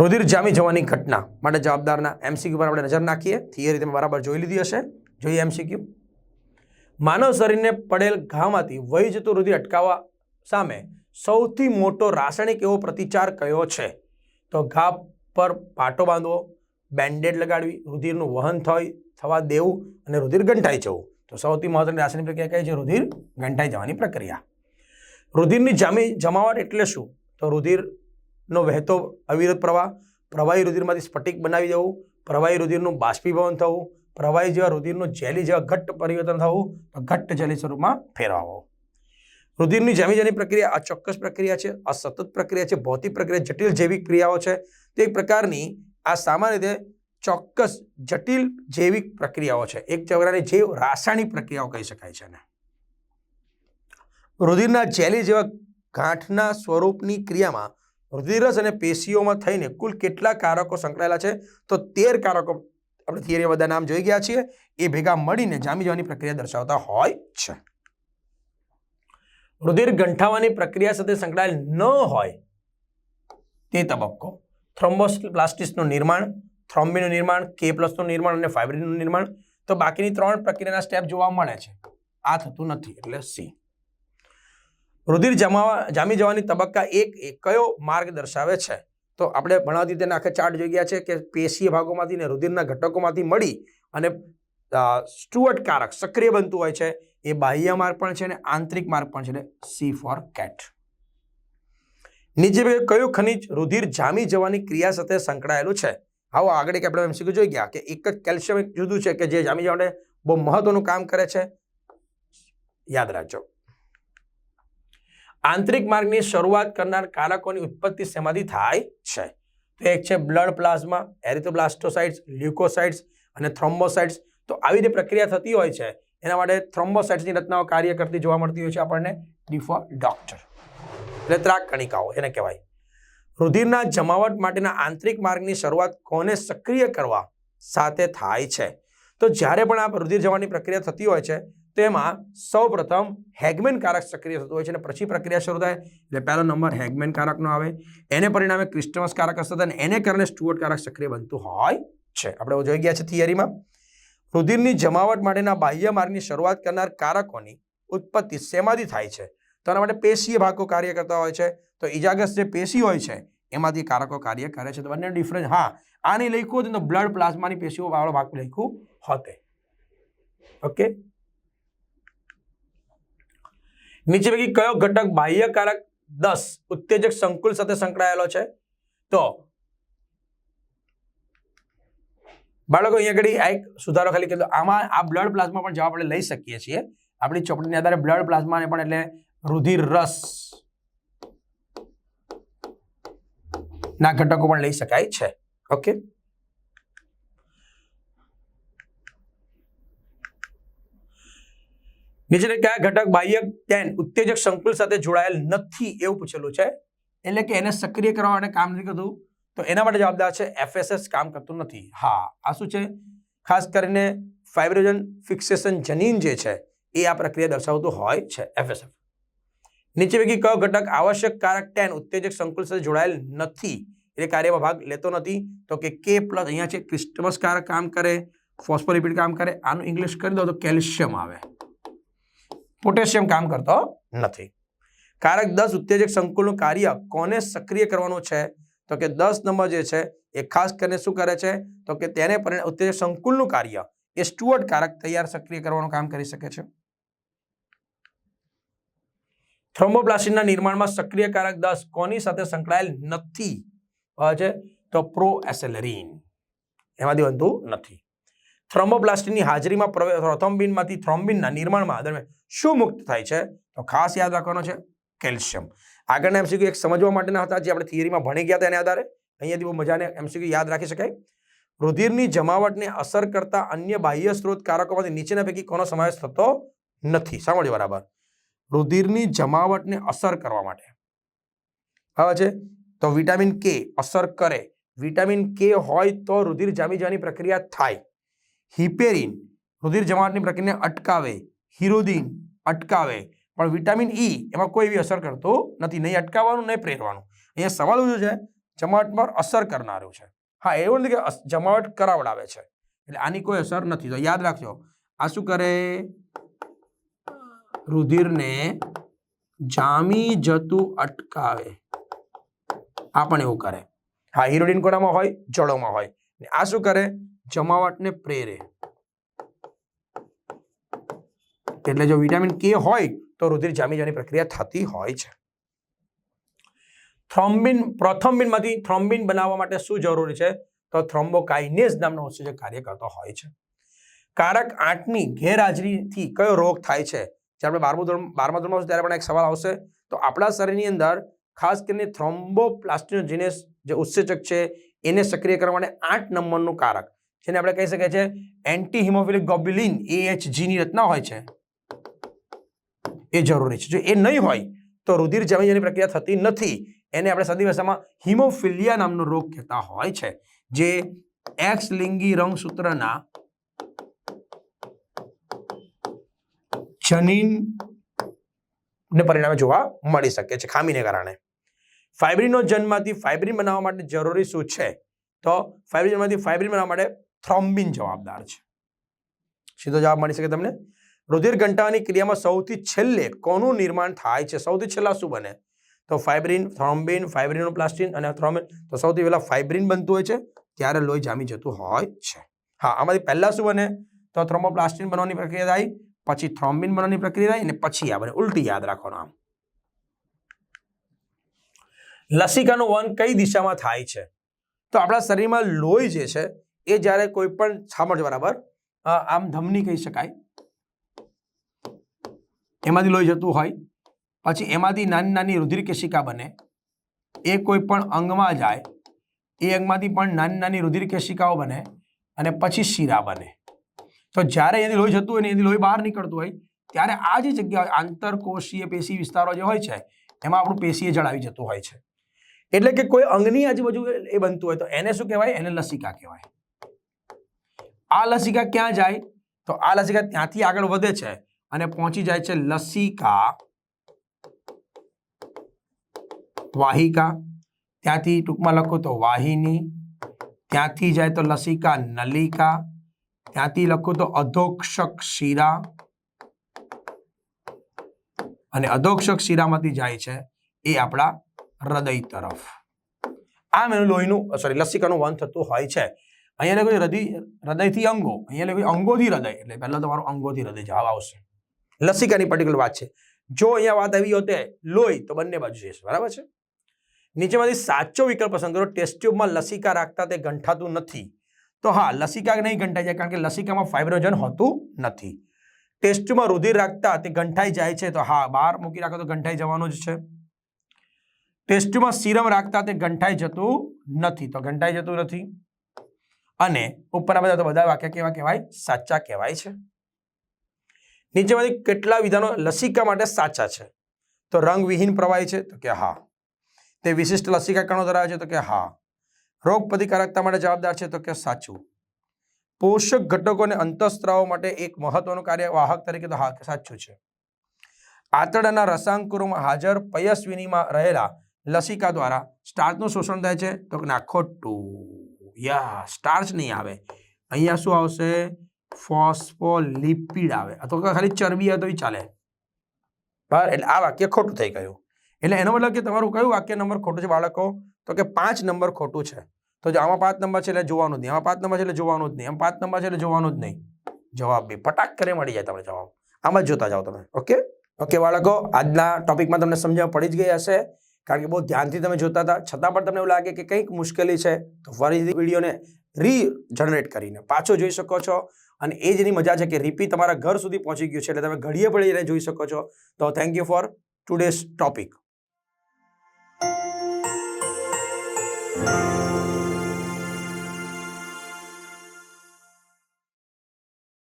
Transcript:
રુધિર જામી જવાની ઘટના માટે જવાબદારના એમસીક્યુ પર આપણે નજર નાખીએ. થિયરી તમે બરાબર જોઈ લીધી હશે. જોઈએ એમસીક્યુ માનવ શરીરને પડેલ ઘામાંથી વહી જતું રુધિર અટકાવવા સામે સૌથી મોટો રાસાયણિક એવો પ્રતિચાર કયો છે? તો ઘા પર પાટો બાંધવો બેન્ડેડ લગાડવી, રુધિરનું વહન થઈ, થવા દેવું અને રુધિર ગંઠાઈ જવું. તો સૌથી મહત્વની રાસાયણિક પ્રક્રિયા કઈ છે? રુધિર ગંઠાઈ જવાની પ્રક્રિયા. રુધિરની જામી જમાવટ એટલે શું? તો રુધિરનો વહેતો અવિરત પ્રવાહ, પ્રવાહી રુધિરમાંથી સ્ફટિક બનાવી દેવું, પ્રવાહી રુધિરનું બાષ્પીભવન થવું, પ્રવાહી જેવા રુધિરનું જેલી જેવા ઘટ્ટ પરિવર્તન થવું, તો ઘટ્ટ જેલી સ્વરૂપમાં ફેરવાવો. રુધિરની જામી જેની પ્રક્રિયા આ ચોક્કસ પ્રક્રિયા છે, આ સતત પ્રક્રિયા છે, ભૌતિક પ્રક્રિયા, જટિલ જૈવિક ક્રિયાઓ છે. તે એક પ્રકારની આ સામાન્ય રીતે ચોક્કસ જટિલ જૈવિક પ્રક્રિયાઓ છે. એક પ્રકારની જૈવ રાસાયણિક પ્રક્રિયાઓ કહી શકાય છે રુધિરના જેલી જેવા ગાંઠના સ્વરૂપની ક્રિયામાં રુધિરરસ અને પેશીઓમાં થઈને કુલ કેટલા કારકો સંકળાયેલા છે? તો તેર કારકો આપણે થિયરી બધા નામ જોઈ ગયા છીએ. એ ભેગા મળીને જામી જવાની પ્રક્રિયા દર્શાવતા હોય છે. રુધિર ગંઠાવાની પ્રક્રિયા સાથે સંકળાયેલ ન હોય તે તબક્કો. થ્રોમ્બોપ્લાસ્ટિસનું નિર્માણ થ્રોમ્બીનું નિર્માણ કે પ્લસનું નિર્માણ અને ફાઇબ્રિનનું નિર્માણ. તો બાકીની ત્રણ પ્રક્રિયાના સ્ટેપ જોવા મળે છે. આ થતું નથી, એટલે સી રુધિર જમાવા જામી જવાની તબક્કા એક એ કયો માર્ગ દર્શાવે છે? તો આપણે ભણાવતી તેને આખે ચાર્ટ જોઈ ગયા છે કે પેશીય ભાગોમાંથી ને રુધિરના ઘટકોમાંથી મળી અને સ્ટુઅર્ટ કારક સક્રિય બનતું હોય છે, એ બાહ્ય માર્ગ પણ છે અને આંતરિક માર્ગ પણ છે એટલે સી ફોર કેટ. નીચે કયું ખનિજ રુધિર જામી જવાની ક્રિયા સાથે સંકળાયેલું છે? આવો આગળ એક આપણે એમસીક્યુ જોઈ ગયા કે એક જ કેલ્શિયમ એક જુદું છે કે જે જામી જવાને બહુ મહત્વનું કામ કરે છે? યાદ રાખજો. આંતરિક માર્ગની શરૂઆત કરનાર કારકોની ઉત્પત્તિ શેમાંથી થાય છે? તો એક છે બ્લડ પ્લાઝમા એરિથોબ્લાસ્ટોસાઇટ્સ લ્યુકોસાઇટ્સ અને થ્રોમ્બોસાઇટ્સ. તો આવી રીતે પ્રક્રિયા થતી હોય છે. એના માટે થ્રોમ્બોસાઇટ્સની રચનાઓ કાર્ય કરતી જોવા મળતી હોય છે આપણને ડી ફોર ડોક્ટર એટલે ત્રાક કણિકાઓ એને કહેવાય. રુધિરના જમાવટ માટેના આંતરિક માર્ગની શરૂઆત કોને સક્રિય કરવા સાથે થાય છે? તો જ્યારે પણ આ રુધિર જવાની પ્રક્રિયા થતી હોય છે તેમાં સૌપ્રથમ હેગમેન કારક સક્રિય થતું હોય છે અને પછી પ્રક્રિયા શરૂ થાય. એટલે પહેલો નંબર હેગમેન કારકનો આવે. એને પરિણામે ક્રિસ્ટમસ કારક હશે અને એને કારણે સ્ટુઅર્ટ કારક સક્રિય બનતું હોય છે. આપણે જોઈ ગયા છે થિયરીમાં. રુધિરની જમાવટ માટેના બાહ્ય માર્ગની શરૂઆત કરનાર કારકોની ઉત્પત્તિ શેમાંથી થાય છે? તો એના માટે પેશીય ભાગો કાર્ય કરતા હોય છે. તો ઇજાગ્રસ્ત જે પેશી હોય છે, એમાંથી કારકો કાર્ય કરે છે. તો બંને ડિફરન્સ હા, આની લખ્યું હતું તો બ્લડ પ્લાઝમાની પેશીઓ વાળો ભાગ લખ્યું હોતે. ઓકે નીચે પૈકી કયો ઘટક બાહ્યકારક દસ ઉત્તેજક સંકુલ સાથે સંકળાયેલો છે? તો બાળકો, અહીંયા આગળ આ એક સુધારો ખાલી કીધો આમાં આ બ્લડ પ્લાઝમા પણ જવાબ આપણે લઈ શકીએ છીએ. આપણી ચોપડીની આધારે બ્લડ પ્લાઝમાને પણ એટલે રુધિર રસ ના ઘટકો પણ લઈ શકાય છે. ઓકે? નીચે કયા ઘટક બાહ્ય ટેન ઉત્તેજક સંકુલ સાથે જોડાયેલ નથી એવું પૂછેલું છે. એટલે કે એને સક્રિય કરવા માટે કામ નથી કરતું. તો એના માટે જવાબદાર છે એફએસએસ કામ કરતું નથી. હા, આ શું છે? ખાસ કરીને ફાઇબ્રોજન ફિક્સેશન જનીન જે છે, એ આ પ્રક્રિયા દર્શાવતું હોય છે એફએસએફ નીચે પૈકી કયો ઘટક આવશ્યક કારક ટેન ઉત્તેજક સંકુલ સાથે જોડાયેલ નથી. એટલે કાર્યમાં ભાગ લેતો નથી. તો કે કે પ્લસ અહીંયા છે, ક્રિસ્ટમસ કારક કામ કરે ફોસ્ફોલિપિડ કામ કરે, આનું ઇંગ્લિશ કરી દો તો કેલ્શિયમ આવે. પોટેશિયમ કામ કરતો નથી. કારક દસ ઉત્તેજક સંકુલનું કાર્ય કોને સક્રિય કરવાનું છે? તો કે દસ નંબર જે છે એ ખાસ કરીને શું કરે છે? તો કે તેને પરિણામે ઉત્તેજક સંકુલનું કાર્ય એ સ્ટુઅર્ટ કારક તૈયાર સક્રિય કરવાનું કામ કરી શકે છે. થ્રોમ્બોપ્લાસ્ટિનના નિર્માણમાં સક્રિય કારક દસ કોની સાથે સંકળાયેલ નથી? છે તો પ્રો એસેલરીન એમાંથી બનતું નથી. થ્રોમ્બોપ્લાસ્ટિનની હાજરીમાં થ્રોમ્બિનમાંથી થ્રોમ્બિનના નિર્માણમાં દરમિયાન શું મુક્ત થાય છે? તો ખાસ યાદ રાખવાનો છે કેલ્શિયમ. આગળના એમસીક્યુ એક સમજવા માટેના હતા જે આપણે થિયરીમાં ભણી ગયા હતા એના આધારે. અહીંયાથી બહુ મજાને એમસીક્યુ યાદ રાખી શકાય. રુધિરની જમાવટને અસર કરતા અન્ય બાહ્ય સ્ત્રોત કારકોમાંથી નીચેના પૈકી કોનો સમાવેશ થતો નથી. સાંભળ્યો બરાબર? રુધિરની જમાવટને અસર કરવા માટે. હવે છે? તો વિટામિન કે અસર કરે. વિટામિન કે હોય તો રુધિર જામી જવાની પ્રક્રિયા થાય. હિપેરિન, રુધિર જમાવટની પ્રક્રિયાને અટકાવે, હિરોદિન અટકાવે. પણ વિટામિન ઈ એમાં કોઈ એવી અસર કરતો નથી, નહીં અટકાવવાનું, નહીં પ્રેરવાનું અહીંયા સવાલ શું છે, જમાવટ પર અસર કરનારું છે. હા, એવું નથી કે જમાવટ કરાવડાવે છે. એટલે આની કોઈ અસર નથી. તો યાદ રાખજો, આ શું કરે? રુધિરને જામી જતું અટકાવે. આ પણ એવું કરે. હા હિરોડિન કોનામાં હોય? જળોમાં હોય. આ શું કરે? જમાવટને પ્રેરે. એટલે જો વિટામિન કે હોય, તો રુધિર જામી જવાની પ્રક્રિયા થતી હોય છે. થ્રોમ્બિન પ્રોથમ્બિનમાંથી થ્રોમ્બિન બનાવવા માટે શું જરૂરી છે? તો થ્રોમ્બોકાઇનેઝ નામનો ઉત્સેચક કાર્ય કરતો હોય છે. કારક આઠની ગેરહાજરીથી કયો રોગ થાય છે? જ્યારે આપણે બારમું ધોરણ, બારમા ધોરણમાં ત્યારે પણ એક સવાલ આવશે, તો આપણા શરીરની અંદર ખાસ કરીને થ્રોમ્બોપ્લાસ્ટિનોજિનેસ જે ઉત્સેચક છે, એને સક્રિય કરવા માટે આઠ નંબરનું કારક. જેને આપણે કહી શકીએ છીએ એન્ટી હિમોફિલિક ગોબ્યુલિનની રચના હોય છે. એ જરૂરી છે. જો એ નહીં હોય, તો રુધિર જમી જેની પ્રક્રિયા થતી નથી. એને આપણે સાદી ભાષામાં હિમોફિલિયા નામનો રોગ કહેતા હોય છે, જે એક્સ લિંગી રંગસૂત્રના જનીનને પરિણામે જોવા મળી શકે છે, ખામીને કારણે. ફાઇબ્રિનનો જન્મમાંથી ફાઇબ્રિન બનાવવા માટે જરૂરી શું છે? તો ફાઇબ્રિન જન્મમાંથી ફાઇબ્રિન બનાવવા માટે થ્રોમ્બિન જવાબદાર છે. સીધો જવાબ મળી શકે તમને? રુધિર ઘંટાની ક્રિયામાં સૌથી છેલ્લે કોનું નિર્માણ થાય છે? સૌથી છેલ્લા શું બને? તો ફાઇબ્રિન, થ્રોમ્બિન ફાઇબ્રિનોપ્લાસ્ટિન અને થ્રોમિન તો સૌથી પહેલાં ફાઇબ્રિન બનતું હોય છે, ત્યારે લોહી જામી જતું હોય છે. હા, આમાંથી પહેલાં શું બને? તો થ્રોમોપ્લાસ્ટિન બનવાની પ્રક્રિયા થાય, પછી થ્રોમ્બિન બનવાની પ્રક્રિયા થાય, અને પછી આ બને ઉલટી યાદ રાખવાનું આમ. લસિકાનું વહન કઈ દિશામાં થાય છે? તો આપણા શરીરમાં લોહી જે છે એ જ્યારે કોઈ પણ છામડ બરાબર આમ ધમની કહી શકાય. એમાંથી લોહી જતું હોય, પછી એમાંથી નાની નાની રુધિર કેશિકા બને. એ કોઈ પણ અંગમાં જાય, એ અંગમાંથી પણ નાની નાની રુધિર કેશિકાઓ બને અને પછી શીરા બને. તો જ્યારે એની લોહી જતું હોય ને એની લોહી બહાર નીકળતું હોય, ત્યારે આ જે જગ્યા, આંતરકોષીય પેશી વિસ્તારો જે હોય છે, એમાં આપણું પેશીએ જળાવી જતું હોય છે. એટલે કે કોઈ અંગની આજુબાજુ એ બનતું હોય તો એને શું કહેવાય? એને લસિકા કહેવાય. આ લસિકા ક્યાં જાય? તો આ લસિકા ત્યાંથી આગળ વધે છે અને પહોંચી જાય છે લસિકા વાહિકા. ત્યાંથી ટૂંકમાં લખો તો વાહિની. ત્યાંથી જાય તો લસિકા નલિકા. ત્યાંથી લખો તો અધોક્ષક શિરા. અને અધોક્ષક શિરામાંથી જાય છે એ આપણા હૃદય તરફ. આમ એનું લોહીનું સોરી લસિકાનું વહન થતું હોય છે. અહીંયા લખ્યું હૃદય, હૃદયથી અંગો. અહીંયા લખ્યું અંગોથી હૃદય. એટલે પહેલાં તમારું અંગોથી હૃદય જવાબ આવશે. લસિકાની પર્ટિક્યુલર વાત છે. જો અહીંયા વાત આવી હોતે લોહી, તો બંને બાજુ જશે બરાબર છે? નીચેમાંથી સાચો વિકલ્પ પસંદ કરો. ટેસ્ટ ટ્યુબમાં લસિકા રાખતા તે ગંઠાતું નથી. તો હા, લસિકા નહીં ગંઠાઈ જાય, કારણ કે લસિકામાં ફાઇબ્રોજન હોતું નથી. ટેસ્ટ રુધિર રાખતા તે ગંઠાઈ જાય છે, તો હા, બહાર મૂકી રાખો તો ગંઠાઈ જવાનું જ છે. ટેસ્ટ સીરમ રાખતા તે ગંઠાઈ જતું નથી. તો ગંઠાઈ જતું નથી. અને ઉપરના બધા તો બધા વાક્ય કેવા કહેવાય? સાચા કહેવાય છે. નીચેમાંથી કેટલા વિધાનો લસિકા માટે સાચા છે? તો રંગવિહીન પ્રવાહી છે, તો કે હા. તે વિશિષ્ટ લસિકા કણો ધરાવે છે, તો કે હા. રોગ પ્રતિકારકતા માટે જવાબદાર છે, તો કે સાચું. પોષક ઘટકોને અંતઃસ્ત્રાવો માટે એક મહત્વનું કાર્ય વાહક તરીકે તો હા, સાચું છે. આંતરડાના રસાંકુરોમાં હાજર પયસ્વિનીમાં રહેલા લસિકા દ્વારા સ્ટાર્ચનું શોષણ થાય છે, તો કે ના ખોટું યા સ્ટાર્ચ નહીં આવે. અહીંયા શું આવશે? ફોસ્ફોલિપિડ આવે. અથવા ખાલી ચરબી આવે તો ચાલે. બરાબર એટલે આ વાક્ય ખોટું થઈ ગયું. એટલે એનો મતલબ કે તમારું કયું વાક્ય નંબર ખોટું છે બાળકો? તો કે પાંચ નંબર ખોટું છે. તો જો આમાં પાંચ નંબર છે એટલે જોવાનું જ નહીં. આમાં પાંચ નંબર છે એટલે જોવાનું જ નહીં. આમ પાંચ નંબર છે એટલે જોવાનું જ નહીં. જવાબ બી. પટાક કરે મળી જાય તમને જવાબ. આમાં જ જોતા જાઓ તમે. ઓકે? ઓકે બાળકો, આજના ટોપિકમાં તમને સમજણ પડી જ ગઈ હશે. કારણ કે બહુ ધ્યાનથી તમે જોતા હતા. છતાં પણ તમને એવું લાગે કે કંઈક મુશ્કેલી છે, તો ફરીથી વિડીયોને રીજનરેટ કરીને પાછો જોઈ શકો છો. અને એ જેની મજા છે કે રીપી તમારા ઘર સુધી પહોંચી ગયું છે, એટલે તમે ઘડીએ પડીને જોઈ શકો છો. તો thank you for today's topic